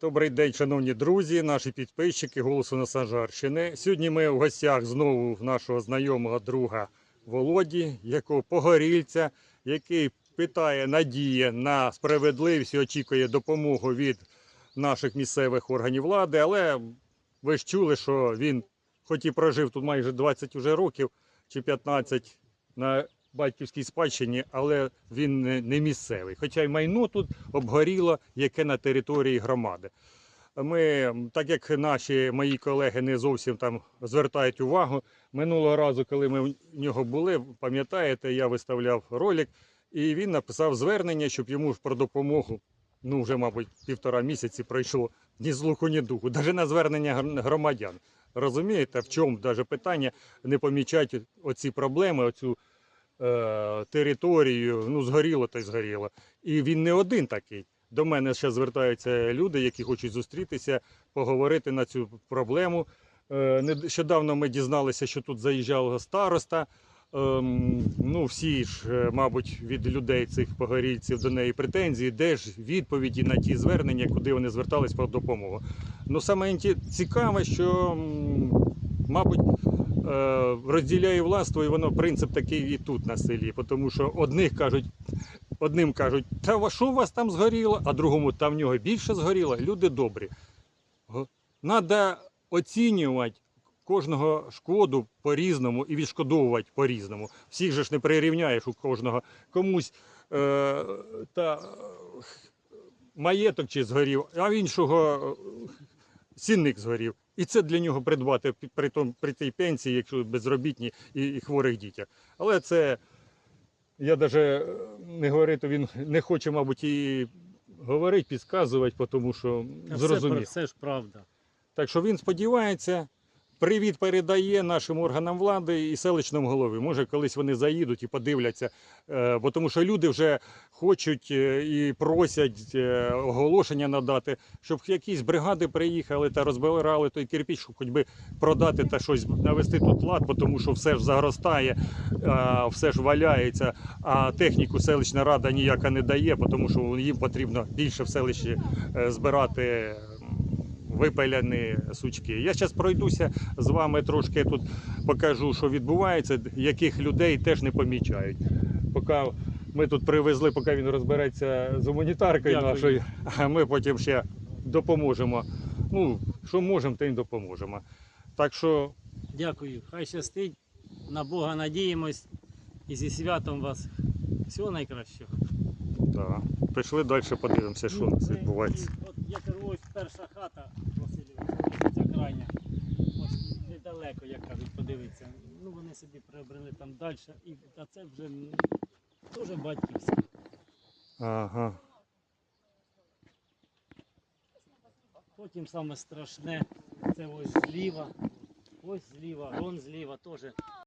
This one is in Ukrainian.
Добрий день, шановні друзі, наші підписчики Голосу Насажарщини. Сьогодні ми в гостях знову нашого знайомого друга Володі, якого погорільця, який питає надія на справедливість і очікує допомогу від наших місцевих органів влади. Але ви ж чули, що він, хоч і прожив тут майже 20 уже років чи 15 на батьківській спадщині, але він не, місцевий. Хоча й майно тут обгоріло, яке на території громади. Ми, так як наші мої колеги не зовсім там звертають увагу, минулого разу, коли ми в нього були, пам'ятаєте, я виставляв ролик, і він написав звернення, щоб йому про допомогу. Ну, вже, мабуть, півтора місяці пройшло ні злуху, ні духу, навіть на звернення громадян. Розумієте, в чому даже питання не помічати оці проблеми, оцю територію, ну, згоріло та й згоріло. І він не один такий. До мене ще звертаються люди, які хочуть зустрітися, поговорити на цю проблему. Е, Нещодавно ми дізналися, що тут заїжджав староста. Ем, ну, всі ж, е, мабуть, від людей цих погорільців до неї претензії, де ж відповіді на ті звернення, куди вони звертались по допомогу. Ну, саме цікаве, що, мабуть, е, розділяє властво, і воно принцип такий і тут на селі. Тому що одних кажуть, одним кажуть, та що у вас там згоріло, а другому там в нього більше згоріло. Люди добрі. Треба оцінювати кожного шкоду по-різному і відшкодовувати по-різному. Всіх же ж не прирівняєш у кожного. Комусь е, та, е, маєток чи згорів, а в іншого е, сінник згорів. І це для нього придбати при, том, при тій пенсії, якщо безробітні і, і хворих дітях. Але це я навіть не говорю, він не хоче, мабуть, і говорити, підказувати, тому що зрозумів. про- все ж правда. Так що він сподівається, привіт передає нашим органам влади і селищному голові. Може, колись вони заїдуть і подивляться, е, бо тому що люди вже хочуть е, і просять е, оголошення надати, щоб якісь бригади приїхали та розбирали той кирпіч, щоб хоч би продати та щось навести тут лад, тому що все ж заростає, а, все ж валяється, а техніку селищна рада ніяка не дає, тому що їм потрібно більше в селищі е, збирати. Випаляні сучки. Я зараз пройдуся з вами трошки тут покажу, що відбувається, яких людей теж не помічають. Поки ми тут привезли, поки він розбереться з гуманітаркою Дякую. нашою, а ми потім ще допоможемо. Ну, що можемо, тим допоможемо. Так що Дякую. Хай щастить. На Бога надіємось. І зі святом вас. Всього найкращого. да, пішли далі, подивимося, що у нас Ну, відбувається. От я кажу, ось перша хата, Васильович, ця крайня. Ось недалеко, як кажуть, подивитися. Ну вони собі приобрели там далі. І, а це вже м, батьківський. Ага. Потім саме страшне, це ось зліва. Ось зліва, вон зліва теж